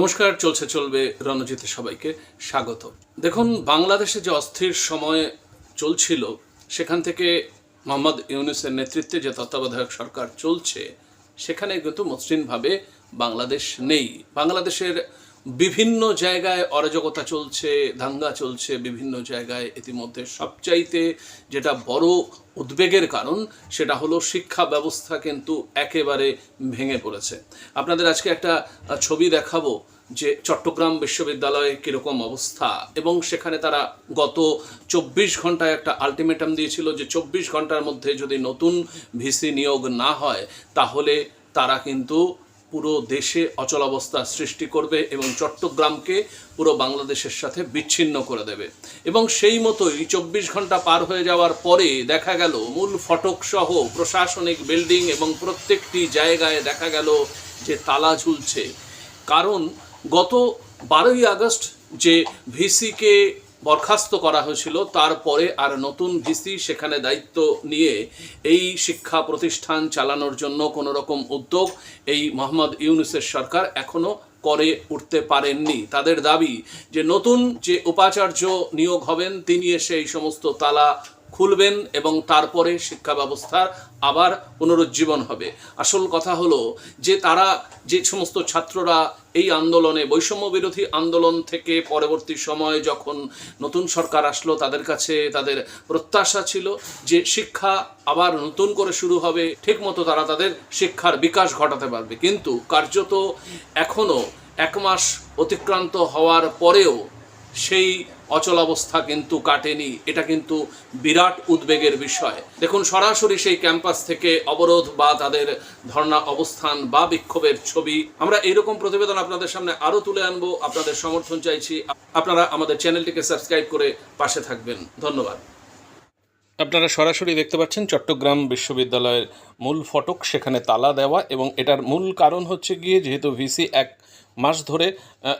নমস্কার, চলছে, চলবে রণজিতে সবাইকে স্বাগত। দেখুন, বাংলাদেশে যে অস্থির সময় চলছিল, সেখান থেকে মোহাম্মদ ইউনুসের নেতৃত্বে যে তত্ত্বাবধায়ক সরকার চলছে, সেখানে কিন্তু মসৃণভাবে বাংলাদেশ নেই। বাংলাদেশের বিভিন্ন জায়গায় অরাজকতা চলছে, দাঙ্গা চলছে বিভিন্ন জায়গায় ইতিমধ্যে। সবচাইতে যেটা বড় উদ্বেগের কারণ, সেটা হলো শিক্ষা ব্যবস্থা কিন্তু একেবারে ভেঙে পড়েছে। আপনাদের আজকে একটা ছবি দেখাবো যে চট্টগ্রাম বিশ্ববিদ্যালয়ে কীরকম অবস্থা, এবং সেখানে তারা গত চব্বিশ ঘন্টায় একটা আলটিমেটাম দিয়েছিল যে চব্বিশ ঘণ্টার মধ্যে যদি নতুন ভিসি নিয়োগ না হয়, তাহলে তারা কিন্তু পুরো দেশে অচলাবস্থা সৃষ্টি করবে এবং চট্টগ্রামকে পুরো বাংলাদেশের সাথে বিচ্ছিন্ন করে দেবে। এবং সেই মতোই চব্বিশ ঘণ্টা পার হয়ে যাওয়ার পরে দেখা গেল, মূল ফটক সহ প্রশাসনিক বিল্ডিং এবং প্রত্যেকটি জায়গায় দেখা গেল যে তালা ঝুলছে। কারণ গত বারোই আগস্ট যে ভিসিকে বরখাস্ত করা হয়েছিল। তারপরে আর নতুন ভিসি সেখানে দায়িত্ব নিয়ে এই শিক্ষা প্রতিষ্ঠান চালানোর জন্য কোনো রকম উদ্যোগ এই মোহাম্মদ ইউনুসের সরকার এখনও করে উঠতে পারেননি। তাদের দাবি যে নতুন যে উপাচার্য নিয়োগ হবেন, তিনি এসে এই সমস্ত তালা খুলবেন এবং তারপরে শিক্ষা ব্যবস্থার আবার পুনরুজ্জীবন হবে। আসল কথা হলো যে তারা যে সমস্ত ছাত্ররা এই আন্দোলনে বৈষম্য বিরোধী আন্দোলন থেকে পরবর্তী সময়ে যখন নতুন সরকার আসলো, তাদের কাছে তাদের প্রত্যাশা ছিল যে শিক্ষা আবার নতুন করে শুরু হবে, ঠিকমতো তারা তাদের শিক্ষার বিকাশ ঘটাতে পারবে। কিন্তু কার্যত এখনও এক মাস অতিক্রান্ত হওয়ার পরেও সেই অচলাবস্থা কিন্তু কাটেনি, এটা কিন্তু বিরাট উদ্বেগের বিষয়। দেখুন, সরাসরি সেই ক্যাম্পাস থেকে অবরোধ বা তাদের ধর্ণা অবস্থান বা বিক্ষোভের ছবি, আমরা এইরকম প্রতিবেদন আপনাদের সামনে আরও তুলে আনব। আপনাদের সমর্থন চাইছি। আপনারা আমাদের চ্যানেলটিকে সাবস্ক্রাইব করে পাশে থাকবেন। ধন্যবাদ। আপনারা সরাসরি দেখতে পাচ্ছেন চট্টগ্রাম বিশ্ববিদ্যালয়ের মূল ফটক, সেখানে তালা দেওয়া, এবং এটার মূল কারণ হচ্ছে গিয়ে যেহেতু ভিসি এক মাস ধরে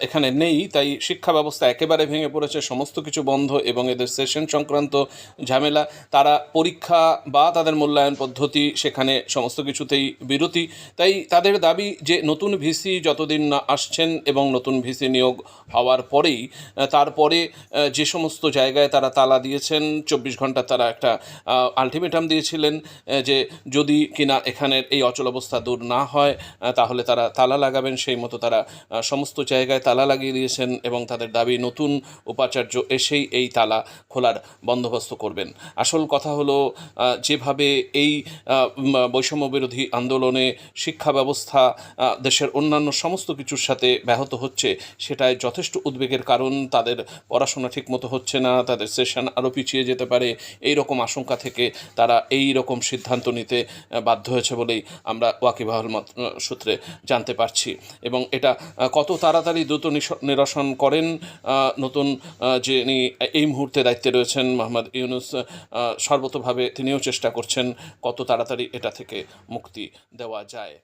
এখানে নেই। তাই শিক্ষা ব্যবস্থা একেবারে ভেঙে পড়েছে, সমস্ত কিছু বন্ধ এবং এদের সেশন সংক্রান্ত ঝামেলা। তারা পরীক্ষা বা তাদের মূল্যায়ন পদ্ধতি সেখানে সমস্ত কিছুতেই বিরতি। তাই তাদের দাবি যে নতুন ভিসি যতদিন না আসছেন এবং নতুন ভিসি নিয়োগ হওয়ার পরেই তারপরে যে সমস্ত জায়গায় তারা তালা দিয়েছেন, চব্বিশ ঘণ্টা তারা একটা আলটিমেটাম দিয়েছিলেন যে যদি কিনা এখানের এই অচল অবস্থা দূর না হয় তাহলে তারা তালা লাগাবেন। সেই মতো তারা সমস্ত জায়গায় তালা লাগিয়ে দিয়েছেন এবং তাদের দাবি নতুন উপাচার্য এসেই এই তালা খোলার বন্দোবস্ত করবেন। আসল কথা হলো যেভাবে এই বৈষম্য বিরোধী আন্দোলনে শিক্ষা ব্যবস্থা দেশের অন্যান্য সমস্ত কিছুর সাথে ব্যাহত হচ্ছে, সেটায় যথেষ্ট উদ্বেগের কারণ তাদের পড়াশোনা ঠিকমতো হচ্ছে না, তাদের সেশন আরও পিছিয়ে যেতে পারে এই রকম আশঙ্কা থেকে তারা এই রকম সিদ্ধান্ত নিতে বাধ্য হয়েছে বলেই আমরা ওয়াকিবহাল সূত্রে জানতে পারছি। এবং এটা কত তাড়াতাড়ি দ্রুত নিরসন করেন নতুন যিনি এই মুহূর্তে দায়িত্বে রয়েছেন, মোহাম্মদ ইউনুস সর্বতোভাবে তিনিও চেষ্টা করছেন কত তাড়াতাড়ি এটা থেকে মুক্তি দেওয়া যায়।